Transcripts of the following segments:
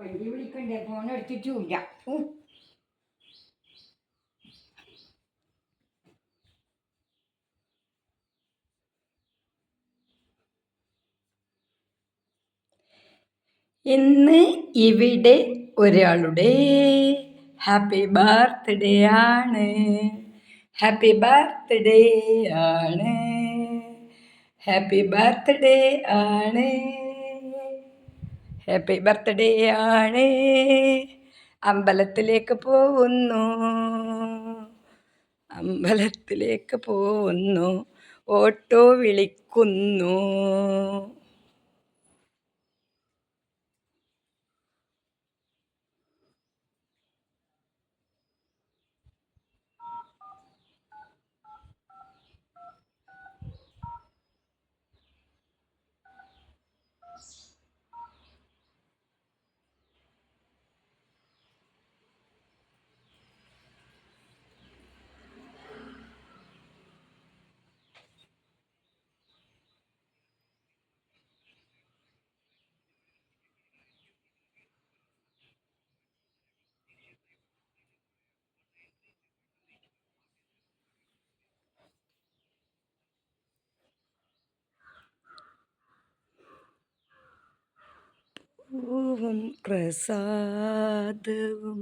വണ്ടി വിളിക്കണ്ടേ? ഫോൺ എടുത്തിട്ടുമില്ല. ഇന്ന് ഇവിടെ ഒരാളുടെ ഹാപ്പി ബർത്ത്ഡേ ആണ്. ഹാപ്പി ബർത്ത്ഡേ ആണ്. ഹാപ്പി ബർത്ത്ഡേ ആണ്. ഹാപ്പി ബർത്ത്ഡേ ആണ്. അമ്പലത്തിലേക്ക് പോകുന്നു. അമ്പലത്തിലേക്ക് പോകുന്നു. ഓട്ടോ വിളിക്കുന്നു. പൂവും പ്രസാദവും.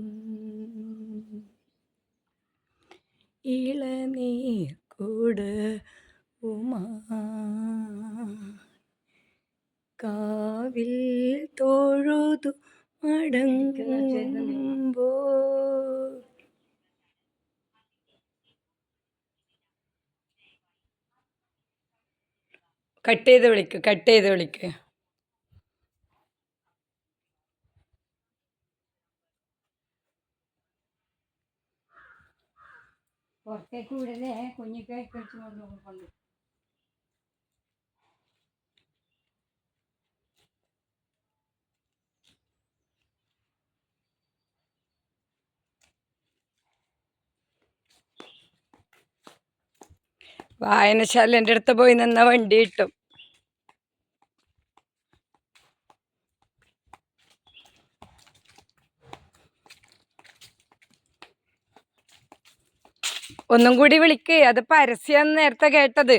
ഇളനീർ കൂട് ഉമാ കാവിൽ തൊഴുതു മടങ്ങുമ്പോൾ കട്ട് ചെയ്ത് വിളിക്ക് കട്ട് ചെയ്ത് വിളിക്ക്. പുറത്തേക്ക് വിടലേ കുഞ്ഞിക്കായി കഴിച്ചു കൊണ്ട് വായനശാലേന്റെ അടുത്ത് പോയി നിന്ന വണ്ടി കിട്ടും. ഒന്നും കൂടി വിളിക്ക്. അത് പരസ്യം നേരത്തെ കേട്ടത്.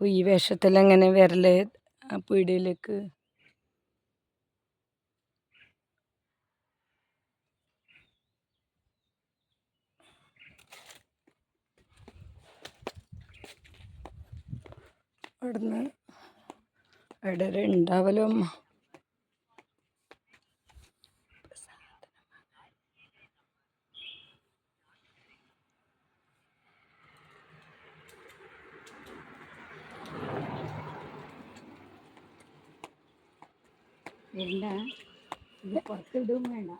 ഈ വേഷത്തിൽ എങ്ങനെ വരൽ ആ പീടിയിലേക്ക്? അവിടുന്ന് അവിടെ ഉണ്ടാവലോ അമ്മ. വരണ്ട ഇത് പുറത്തിടും വേണ്ട.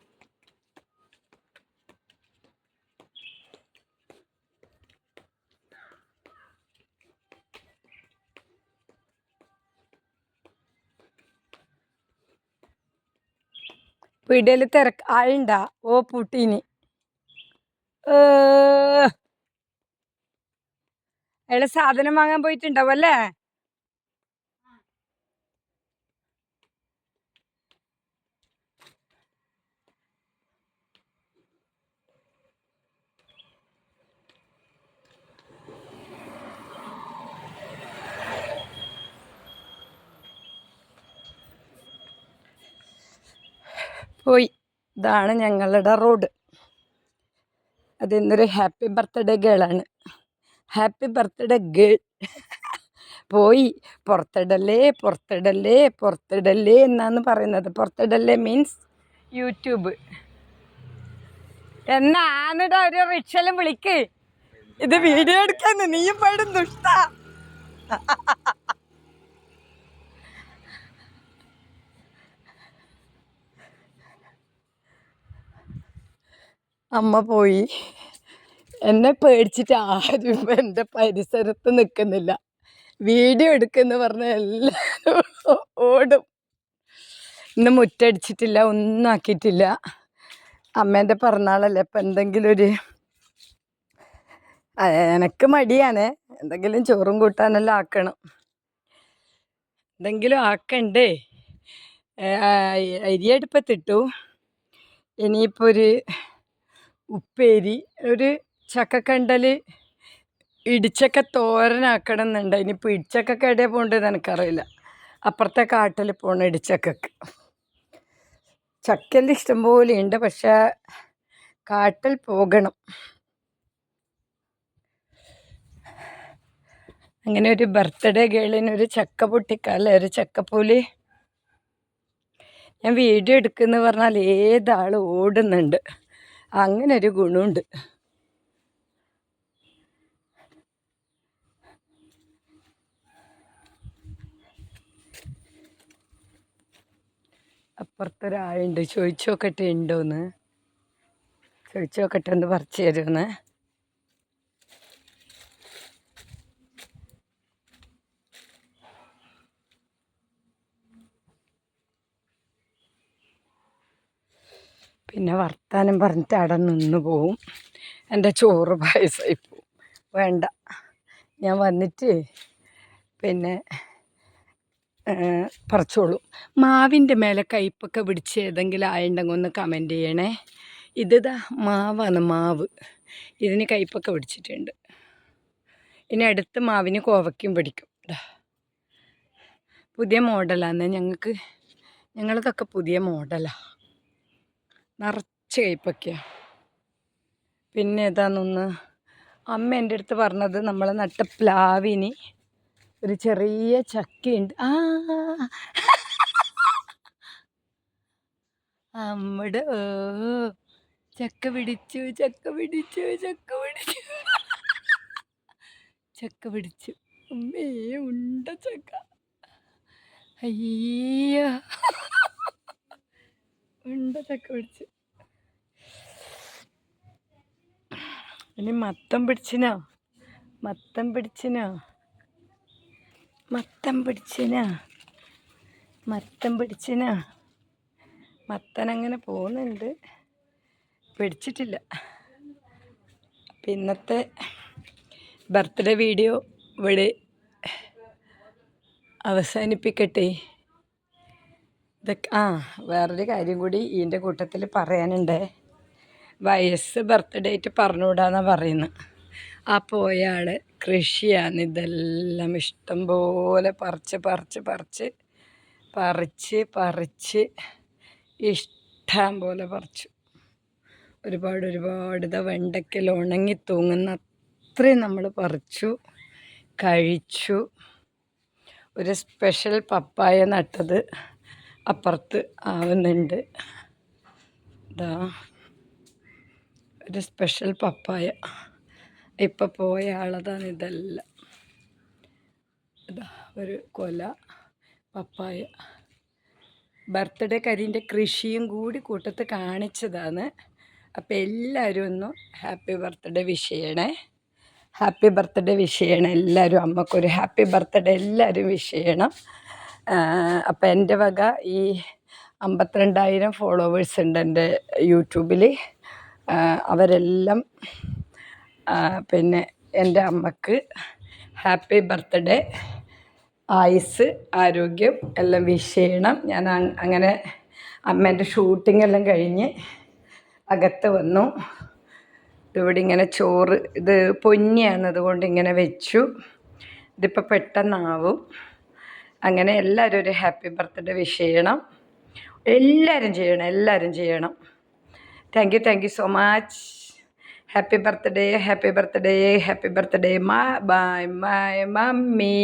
പീടിയയിൽ തിരക്ക്. ആളുണ്ടാ ഓ പൂട്ടീനി. ഏ. സാധനം വാങ്ങാൻ പോയിട്ടുണ്ടാവും അല്ലേ? പോയി. ഇതാണ് ഞങ്ങളുടെ റോഡ്. അത് ഇന്നൊരു happy birthday ഗേളാണ്. Happy birthday girl. പോയി. പുറത്തിടല്ലേ പുറത്തിടല്ലേ പുറത്തിടല്ലേ എന്നാണ് പറയുന്നത്. പുറത്തിടല്ലേ മീൻസ് യൂട്യൂബ്. എന്നാന്നിട്ട് ഒരു റിക്ഷലും വിളിക്ക്. ഇത് വീഡിയോ എടുക്കാൻ നീ പാടും ദുഷ്ട. അമ്മ പോയി. എന്നെ പേടിച്ചിട്ട് ആരും ഇപ്പം എന്റെ പരിസരത്ത് നിൽക്കുന്നില്ല വീഡിയോ എടുക്കുന്ന പറഞ്ഞ എല്ലാവരും ഓടും. ഇന്ന് മുറ്റടിച്ചിട്ടില്ല ഒന്നും ആക്കിയിട്ടില്ല. അമ്മേന്റെ പിറന്നാളല്ലേ അപ്പം എന്തെങ്കിലും ഒരു എനക്ക് മടിയാണ്. എന്തെങ്കിലും ചോറും കൂട്ടാനെല്ലാം ആക്കണം. എന്തെങ്കിലും ആക്കണ്ടേ? അരിയടുപ്പത്തിട്ടു ഇനിയിപ്പോൾ ഒരു ഉപ്പേരി ഒരു ചക്കക്കണ്ടൽ ഇടിച്ചക്ക തോരനാക്കണം എന്നുണ്ട് ഇനിയിപ്പോൾ ഇടിച്ചക്കൊക്കെ എവിടെയാണ് പോകേണ്ടത് എനിക്കറിയില്ല. അപ്പുറത്തെ കാട്ടിൽ പോകണം ഇടിച്ചക്കക്ക്. ചക്കന്റെ ഇഷ്ടംപോലെ ഉണ്ട് പക്ഷേ കാട്ടിൽ പോകണം. അങ്ങനെ ഒരു ബർത്ത്ഡേ ഗേളിന് ഒരു ചക്ക പൊട്ടിക്കല്ലേ ഒരു ചക്കപ്പൂലി. ഞാൻ വീഡിയോ എടുക്കുന്നു പറഞ്ഞാൽ ഏതാൾ ഓടുന്നുണ്ട്. അങ്ങനെ ഒരു ഗുണമുണ്ട് അപ്പുറത്തൊരാളുണ്ട്. ചോദിച്ചു നോക്കട്ടെ ഉണ്ടോന്ന്? ചോദിച്ചു നോക്കട്ടെ ഒന്ന് പറിച്ചു തരുമെന്ന് പിന്നെ വർത്താനം പറഞ്ഞിട്ട് അവിടെ നിന്ന് പോവും. എന്റെ ചോറ് പായസമായി പോവും. വേണ്ട. ഞാൻ വന്നിട്ട് പിന്നെ പറച്ചോളൂ. മാവിന്റെ മേലെ കയ്പ്പൊക്കെ പിടിച്ച് ഏതെങ്കിലും ആയുണ്ടെങ്കിൽ ഒന്ന് കമന്റ് ചെയ്യണേ. ഇതാ മാവാണ് മാവ്. ഇതിന് കയ്പ്പൊക്കെ പിടിച്ചിട്ടുണ്ട്. ഇനി അടുത്ത് മാവിന് കോവയ്ക്കും പിടിക്കും. പുതിയ മോഡലാണ് ഞങ്ങൾക്ക് ഞങ്ങളതൊക്കെ പുതിയ മോഡലാണ് നിറച്ച് കയ്പ്പൊക്കെയാണ് പിന്നെ ഇതാന്നൊന്ന് അമ്മ എന്റെ അടുത്ത് പറഞ്ഞത് നമ്മൾ നട്ട പ്ലാവിന് ഒരു ചെറിയ ചക്കയുണ്ട്. ആ. അമ്മടെ ഓ. ചക്ക പിടിച്ചു ചക്ക പിടിച്ചു ചക്ക പിടിച്ചു. ചക്ക പിടിച്ചു. അമ്മേ ഉണ്ട ചക്ക. അയ്യോ. ഉണ്ട ചക്ക പിടിച്ച്. ഇനി മത്തം പിടിച്ചിനോ? മത്തം പിടിച്ചിനോ? മത്തം പിടിച്ചിനാ? മത്തം പിടിച്ചിനാ? മത്തൻ അങ്ങനെ പോകുന്നുണ്ട്. പിടിച്ചിട്ടില്ല. അപ്പം ഇന്നത്തെ ബർത്ത്ഡേ വീഡിയോ ഇവിടെ അവസാനിപ്പിക്കട്ടെ. ഇതൊക്കെ ആ വേറൊരു കാര്യം കൂടി ഇതിന്റെ കൂട്ടത്തിൽ പറയാനുണ്ട്. വയസ്സ് ബർത്ത്ഡേറ്റ് പറഞ്ഞുകൂടാന്നാണ് പറയുന്നത് ആ പോയ ആൾ കൃഷിയാണ്. ഇതെല്ലാം ഇഷ്ടം പോലെ പറിച്ച് പറിച്ച് പറിച്ച് പറിച്ച് പറിച്ച് ഇഷ്ടം പോലെ പറിച്ചു. ഒരുപാട് ഒരുപാട് ഇതാ വെണ്ടയ്ക്കൽ ഉണങ്ങി തൂങ്ങുന്ന അത്രയും നമ്മൾ പറിച്ചു കഴിച്ചു. ഒരു സ്പെഷ്യൽ പപ്പായ നട്ടത് അപ്പുറത്ത് ആവുന്നുണ്ട്. ഇതാ ഒരു സ്പെഷ്യൽ പപ്പായ. ഇപ്പം പോയ ആളതാണ് ഇതെല്ലാം. ഇതാ ഒരു കൊല പപ്പായ. ബർത്ത്ഡേ കരിന്റെ കൃഷിയും കൂടി കൂട്ടത്ത് കാണിച്ചതാണ്. അപ്പോൾ എല്ലാവരും ഒന്ന് ഹാപ്പി ബർത്ത്ഡേ വിഷ് ചെയ്യണേ. ഹാപ്പി ബർത്ത്ഡേ വിഷ് ചെയ്യണം. എല്ലാവരും അമ്മക്കൊരു ഹാപ്പി ബർത്ത്ഡേ എല്ലാവരും വിഷ് ചെയ്യണം. അപ്പോൾ എന്റെ വക ഈ അമ്പത്തിരണ്ടായിരം ഫോളോവേഴ്സ് ഉണ്ട് എന്റെ യൂട്യൂബിൽ അവരെല്ലാം പിന്നെ എന്റെ അമ്മയ്ക്ക് ഹാപ്പി ബർത്ത്ഡേ ആയുസ് ആരോഗ്യം എല്ലാം വിഷ് ചെയ്യണം. ഞാൻ അങ്- അങ്ങനെ അമ്മേന്റെ ഷൂട്ടിംഗ് എല്ലാം കഴിഞ്ഞ് അകത്ത് വന്നു. ഇവിടെ ഇങ്ങനെ ചോറ് ഇത് പൊന്നിയാണ് അതുകൊണ്ട് ഇങ്ങനെ വെച്ചു. ഇതിപ്പോൾ പെട്ടെന്നാവും. അങ്ങനെ എല്ലാവരും ഒരു ഹാപ്പി ബർത്ത്ഡേ വിഷ് ചെയ്യണം. എല്ലാവരും ചെയ്യണം എല്ലാവരും ചെയ്യണം. Thank you thank you so much happy birthday happy birthday happy birthday ma bye my mummy